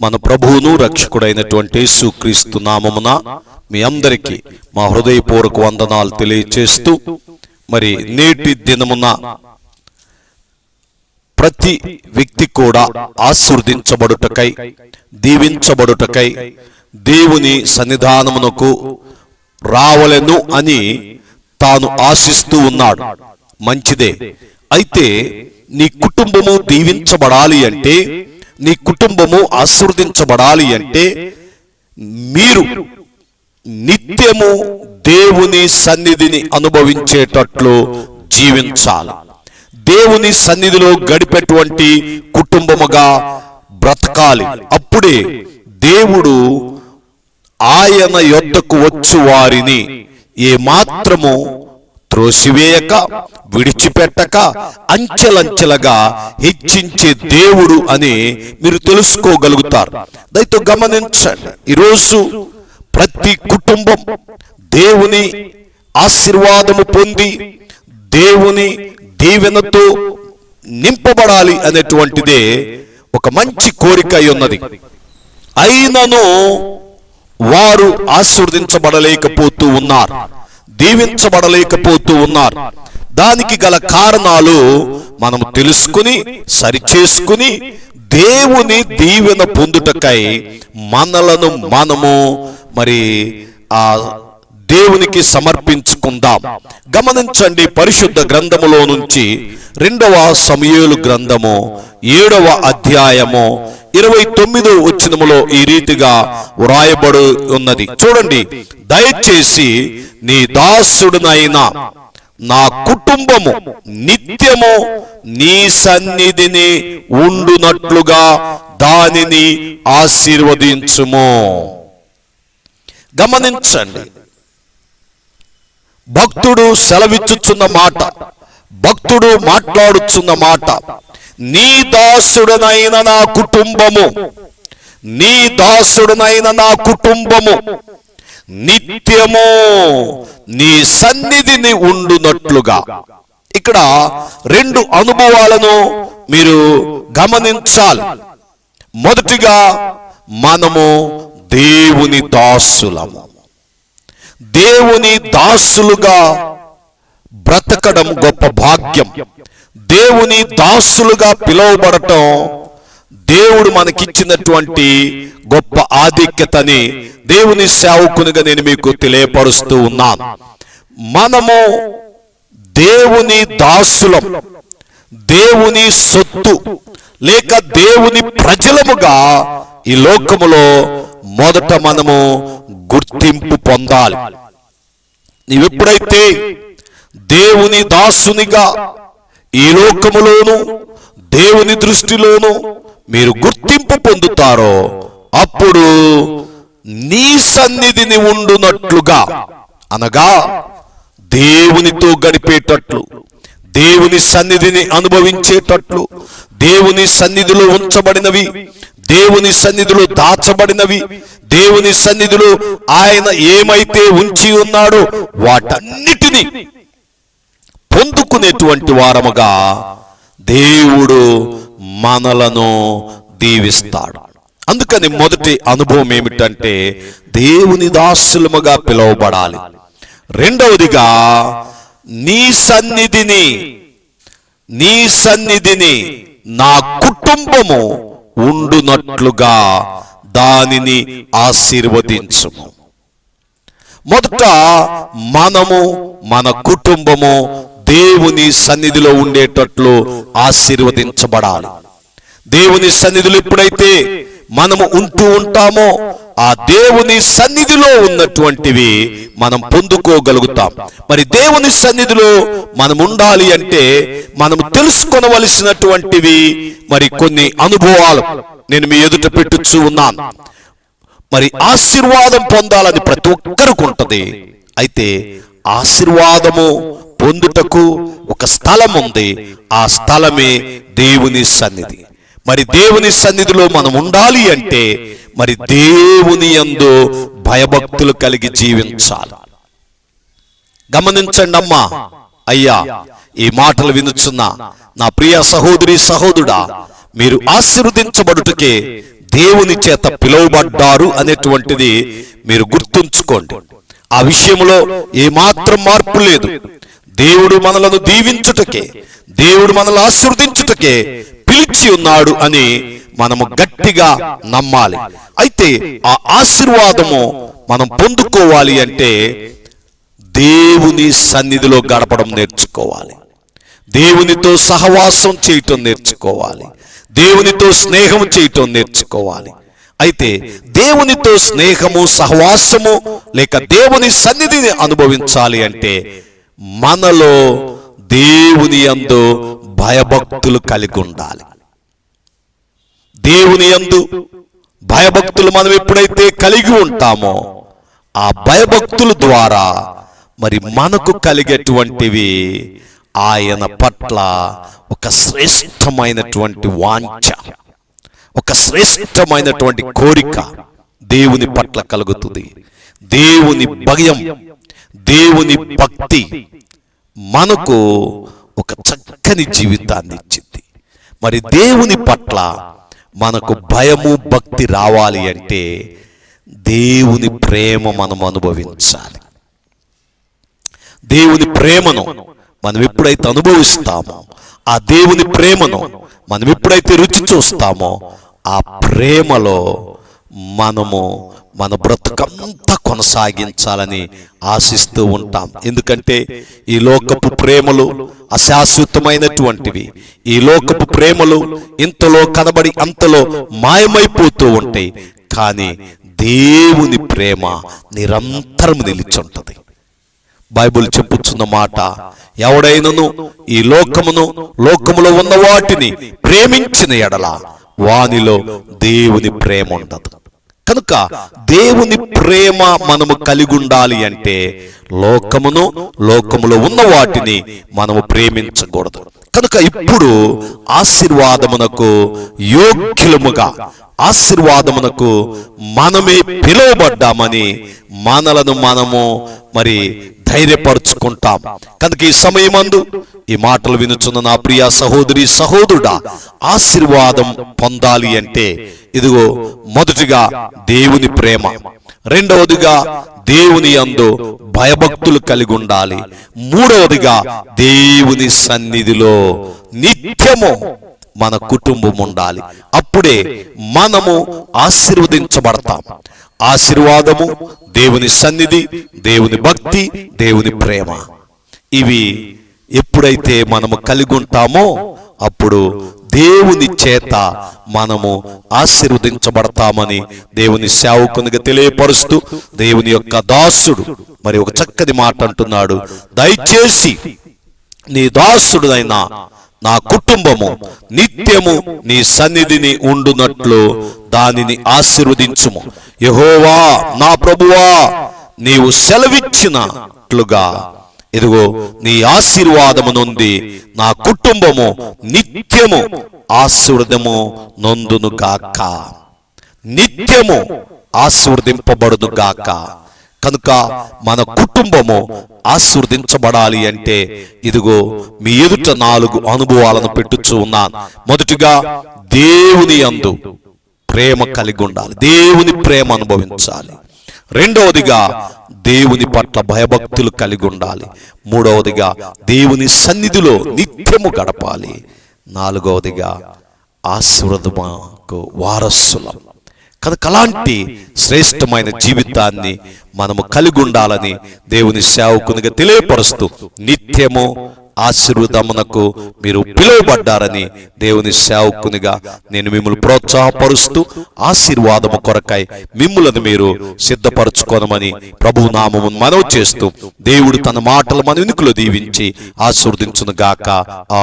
మన ప్రభువును రక్షకుడైనటువంటి సుక్రీస్తు నామమున మీ అందరికీ మా హృదయపూర్వక వందనాలు తెలియచేస్తూ మరి నేటి దినమున ప్రతి వ్యక్తి కూడా ఆశీర్దించబడుటకై దీవించబడుటకై దేవుని సన్నిధానమునకు రావలెను అని తాను ఆశిస్తూ ఉన్నాడు. మంచిదే. అయితే నీ కుటుంబము దీవించబడాలి అంటే నీ కుటుంబము ఆశీర్దించబడాలి అంటే మీరు నిత్యము దేవుని సన్నిధిని అనుభవించేటట్లు జీవించాలి. దేవుని సన్నిధిలో గడిపేటువంటి కుటుంబముగా బ్రతకాలి. అప్పుడే దేవుడు ఆయన యొద్దకు వచ్చు వారిని ఏమాత్రము త్రోసివేయక విడిచిపెట్టక అంచెలంచెలుగా హెచ్చించే దేవుడు అని మీరు తెలుసుకోగలుగుతారు. దయతో గమనించండి. ఈరోజు ప్రతి కుటుంబం దేవుని ఆశీర్వాదము పొంది దేవుని దీవెనతో నింపబడాలి అనేటువంటిదే ఒక మంచి కోరిక ఉన్నది. అయినను వారు ఆశీర్వదించబడలేకపోతూ ఉన్నారు. దీవించబడలేకపోతూ ఉన్నారు. దానికి గల కారణాలు మనం తెలుసుకుని సరిచేసుకుని దేవుని దీవెన పొందుటకై మనలను మనము మరి ఆ దేవునికి సమర్పించుకుందాం. గమనించండి పరిశుద్ధ గ్రంథములో నుంచి రెండవ సమయలు గ్రంథము ఏడవ అధ్యాయము ఇరవై తొమ్మిదో వచ్చినములో ఈ రీతిగా వ్రాయబడి ఉన్నది చూడండి దయచేసి నీ దాసుడునైన నా కుటుంబము నిత్యము నీ సన్నిధిని ఉండునట్లుగా దానిని ఆశీర్వదించుము. గమనించండి. భక్తుడు సెలవిచ్చుచున్న మాట భక్తుడు మాట్లాడుచున్న మాట నీ దాసుడనైన నా కుటుంబము నీ దాసుడనైన నా కుటుంబము నిత్యము నీ సన్నిధిని ఉండునట్లుగా. ఇక్కడ రెండు అనుభవాలను మీరు గమనించాలి. మొదటిగా మనము దేవుని దాసులము. దేవుని దాసులుగా బ్రతకడం గొప్ప భాగ్యం. దేవుని దాసులుగా పిలువబడటం దేవుడు మనకిచ్చినటువంటి గొప్ప ఆధిక్యతని దేవుని సేవకునిగా నేను మీకు తెలియపరుస్తూ ఉన్నాను. మనము దేవుని దాసులం దేవుని సొత్తు లేక దేవుని ప్రజలముగా ఈ లోకములో మొదట మనము గుర్తింపు పొందాలి. నీవెప్పుడైతే దేవుని దాసునిగా ఈ లోకములోను దేవుని దృష్టిలోను మీరు గుర్తింపు పొందుతారో అప్పుడు నీ సన్నిధిని ఉండునట్లుగా. అనగా దేవునితో గడిపేటట్లు దేవుని సన్నిధిని అనుభవించేటట్లు దేవుని సన్నిధిలో ఉంచబడినవి దేవుని సన్నిధిలో దాచబడినవి దేవుని సన్నిధిలో ఆయన ఏమైతే ఉంచి ఉన్నాడో వాటన్నిటినీ పొందుకునేటువంటి వారముగా దేవుడు మనలను దీవిస్తాడు. అందుకని మొదటి అనుభవం ఏమిటంటే దేవుని దాసులముగా పిలువబడాలి. రెండవదిగా నీ సన్నిధిని నీ సన్నిధిని నా కుటుంబము ఉండునట్లుగా దానిని ఆశీర్వదించము. మొదట మనము మన కుటుంబము దేవుని సన్నిధిలో ఉండేటట్లు ఆశీర్వదించబడాలి. దేవుని సన్నిధిలో ఎప్పుడైతే మనము ఉంటూ ఉంటామో ఆ దేవుని సన్నిధిలో ఉన్నటువంటివి మనం పొందుకోగలుగుతాం. మరి దేవుని సన్నిధిలో మనం ఉండాలి అంటే మనం తెలుసుకొనవలసినటువంటివి మరి కొన్ని అనుభవాలు నేను మీ ఎదుట పెట్టుచూ ఉన్నాను. మరి ఆశీర్వాదం పొందాలని ప్రతి ఒక్కరికి ఉంటుంది. అయితే ఆశీర్వాదము పొందుటకు ఒక స్థలం ఉంది. ఆ స్థలమే దేవుని సన్నిధి. మరి దేవుని సన్నిధిలో మనం ఉండాలి అంటే మరి దేవుని యందు భయభక్తులు కలిగి జీవించాలి. గమనించండి అమ్మా. అయ్యా ఈ మాటలు వినుచున్న నా ప్రియ సహోదరి సహోదరుడా మీరు ఆశీర్వదించబడుటకే దేవుని చేత పిలువబడ్డారు అనేటువంటిది మీరు గుర్తుంచుకోండి. ఆ విషయంలో ఏమాత్రం మార్పు లేదు. దేవుడు మనలను దీవించుటకే దేవుడు మనల్ని ఆశీర్వదించుటకే పిలిచి ఉన్నాడు అని మనము గట్టిగా నమ్మాలి. అయితే ఆ ఆశీర్వాదము మనం పొందుకోవాలి అంటే దేవుని సన్నిధిలో గడపడం నేర్చుకోవాలి. దేవునితో సహవాసం చేయటం నేర్చుకోవాలి. దేవునితో స్నేహం చేయటం నేర్చుకోవాలి. అయితే దేవునితో స్నేహము సహవాసము లేక దేవుని సన్నిధిని అనుభవించాలి అంటే మనలో దేవుని యందు భయభక్తులు కలిగి ఉండాలి దేవుని యందు భయభక్తులు మనం ఎప్పుడైతే కలిగి ఉంటామో ఆ భయభక్తుల ద్వారా మరి మనకు కలిగేటువంటివి ఆయన పట్ల ఒక శ్రేష్టమైనటువంటి వాంఛ ఒక శ్రేష్టమైనటువంటి కోరిక దేవుని పట్ల కలుగుతుంది. దేవుని భయం దేవుని భక్తి మనకు ఒక చక్కని జీవితాన్ని ఇచ్చింది. మరి దేవుని పట్ల మనకు భయము భక్తి రావాలి అంటే దేవుని ప్రేమ మనం అనుభవించాలి. దేవుని ప్రేమను మనం ఎప్పుడైతే అనుభవిస్తామో ఆ దేవుని ప్రేమను మనం ఎప్పుడైతే రుచి చూస్తామో ఆ ప్రేమలో మనము మన బ్రతుకంత కొనసాగించాలని ఆశిస్తూ ఉంటాం. ఎందుకంటే ఈ లోకపు ప్రేమలు అశాశ్వతమైనటువంటివి. ఈ లోకపు ప్రేమలు ఇంతలో కనబడి అంతలో మాయమైపోతూ ఉంటాయి. కానీ దేవుని ప్రేమ నిరంతరం నిలిచుంటుంది. బైబిల్ చెప్పుచున్న మాట ఎవడైనను ఈ లోకమును లోకములో ఉన్న వాటిని ప్రేమించిన ఎడల వానిలో దేవుని ప్రేమ ఉండదు. కనుక దేవుని ప్రేమ మనము కలిగి ఉండాలి అంటే లోకమును లోకములో ఉన్న వాటిని మనము ప్రేమించకూడదు. కనుక ఇప్పుడు ఆశీర్వాదమునకు యోగ్యులముగా ఆశీర్వాదమునకు మనమే పిలువబడ్డామని మనలను మనము మరి ధైర్యపరుచుకుంటాం. కనుక ఈ సమయమందు ఈ మాటలు వినుచున్న నా ప్రియ సహోదరి సహోదరుడా ఆశీర్వాదం పొందాలి అంటే ఇదిగో మొదటిగా దేవుని ప్రేమ. రెండవదిగా దేవుని అందు భయభక్తులు కలిగి ఉండాలి మూడవదిగా దేవుని సన్నిధిలో నిత్యము మన కుటుంబం ఉండాలి. అప్పుడే మనము ఆశీర్వదించబడతాం. ఆశీర్వాదము దేవుని సన్నిధి దేవుని భక్తి దేవుని ప్రేమ. ఇవి ఎప్పుడైతే మనము కలిగి ఉంటామో అప్పుడు దేవుని చేత మనము ఆశీర్వదించబడతామని దేవుని సేవకునిగా తెలియపరుస్తూ దేవుని యొక్క దాసుడు మరి ఒక చక్కని మాట అంటున్నాడు. దయచేసి నీ దాసుడునైనా నా కుటుంబము నిత్యము నీ సన్నిధిని ఉండునట్లు దానిని ఆశీర్వదించుము. యహోవా నా ప్రభువా నీవు సెలవిచ్చినట్లుగా. ఇదిగో నీ ఆశీర్వాదము నొంది నా కుటుంబము నిత్యము ఆశీర్వదము నొందును గాక. నిత్యము ఆశీర్వదింపబడును గాక. కనుక మన కుటుంబము ఆశీర్వదించబడాలి అంటే ఇదిగో మీ ఎదుట నాలుగు అనుభవాలను పెట్టుచు ఉన్నాను. మొదటిగా దేవుని అందు ప్రేమ కలిగి ఉండాలి. దేవుని ప్రేమ అనుభవించాలి. రెండవదిగా దేవుని పట్ల భయభక్తులు కలిగి ఉండాలి. మూడవదిగా దేవుని సన్నిధిలో నిత్యము గడపాలి. నాలుగవదిగా ఆశీర్వదమాకు వారసులం. కనుక అలాంటి శ్రేష్టమైన జీవితాన్ని మనము కలిగి ఉండాలని దేవుని సేవకునిగా తెలియపరుస్తూ నిత్యము ఆశీర్వదమునకు మీరు పిలువబడ్డారని దేవుని సేవకునిగా నేను మిమ్మల్ని ప్రోత్సాహపరుస్తూ ఆశీర్వాదము కొరకై మిమ్ములను మీరు సిద్ధపరచుకోనమని ప్రభు నామము మనవి చేస్తూ దేవుడు తన మాటలు మన వెనుకలో దీవించి ఆశీర్వదించును గాక ఆ